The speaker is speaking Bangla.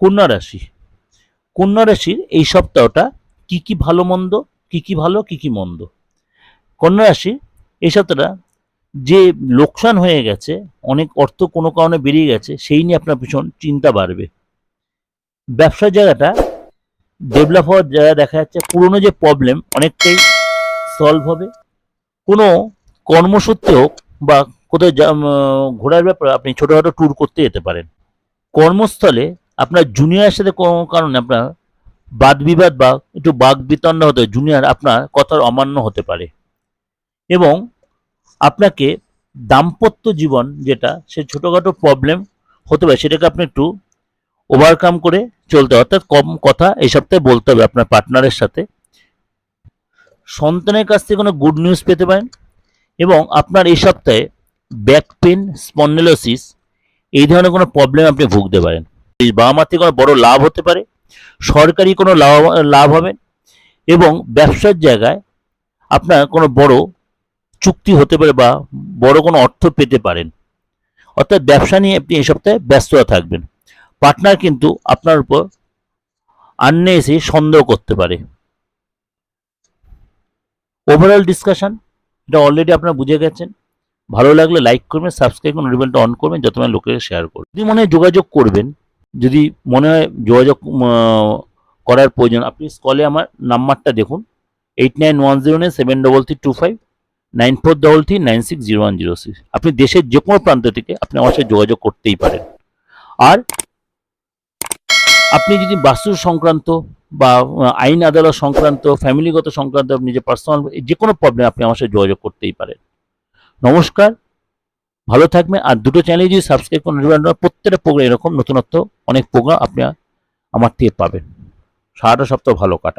কন্যা রাশি। কন্যা রাশির এই সপ্তাহটা কি কি ভালো মন্দ, কি কি ভালো, কি কি মন্দ। কন্যা রাশি এই সপ্তাহটা যে লোকসান হয়ে গেছে, অনেক অর্থ কোনো কারণে বেরিয়ে গেছে, সেই নিয়ে আপনার ভীষণ চিন্তা বাড়বে। ব্যবসার জায়গাটা ডেভেলপ হওয়ার জায়গা দেখা যাচ্ছে, পুরনো যে প্রবলেম অনেকটাই সলভ হবে। কোনো কর্মসূত্রে হোক বা কোথাও ঘোরার ব্যাপারে আপনি ছোটোখাটো ট্যুর করতে যেতে পারেন। কর্মস্থলে আপনার জুনিয়রের সাথে কোনো কারণে আপনার বাদ বিবাদ বা একটু বাক বিতণ্ড হতে জুনিয়র আপনার কথার অমান্য হতে পারে। এবং আপনাকে দাম্পত্য জীবন যেটা, সে ছোটোখাটো প্রবলেম হতে পারে, সেটাকে আপনি একটু ওভারকাম করে চলতে অর্থাৎ কম কথা এই সপ্তাহে বলতে হবে আপনার পার্টনারের সাথে। সন্তানের কাছ থেকে কোনো গুড নিউজ পেতে পারেন এবং আপনার এই সপ্তাহে ব্যাক পেন স্পন্ডেলোসিস এই ধরনের কোনো প্রবলেম আপনি ভুগতে পারেন। এই থেকে কোনো বড় লাভ হতে পারে। সরকারি কোনো লাভ লাভ হবে এবং ব্যবসার জায়গায় আপনার কোনো বড় চুক্তি হতে পারে বা বড় কোনো অর্থ পেতে পারেন। অর্থাৎ ব্যবসা নিয়ে আপনি এই সপ্তাহে ব্যস্ততা থাকবেন। পার্টনার কিন্তু আপনার উপর আন্নে এসে সন্দেহ করতে পারে। ওভারঅল ডিসকাশন এটা অলরেডি আপনারা বুঝে গেছেন। ভালো লাগলে লাইক করবেন সাবস্ক্রাইব করুন রিবেলটা অন করবেন, যত লোকের শেয়ার করবেন যদি মনে যোগাযোগ করবেন যদি মনে হয় যোগাযোগ করার প্রয়োজন, আপনি স্কলে আমার নাম্বারটা দেখুন। Eight nine one zero nine seven double three two five nine four double three nine six zero one zero six আপনি দেশের যে কোনো প্রান্ত থেকে আপনি আমার সাথে যোগাযোগ করতেই পারেন। আর আপনি যদি বাস্তু সংক্রান্ত বা আইন আদালত সংক্রান্ত ফ্যামিলিগত সংক্রান্ত, আপনি যে পার্সোনাল যে কোনো প্রবলেম আপনি আমার সাথে যোগাযোগ করতেই পারেন। নমস্কার ভালো থাকবেন, আর দুটো চ্যানেল যদি সাবস্ক্রাইব করেন প্রত্যেকটা প্রোগ্রাম এরকম নতুনত্ব, অনেক প্রোগ্রাম আপনি আমার থেকে পাবেন। সারাটা সপ্তাহ ভালো কাটা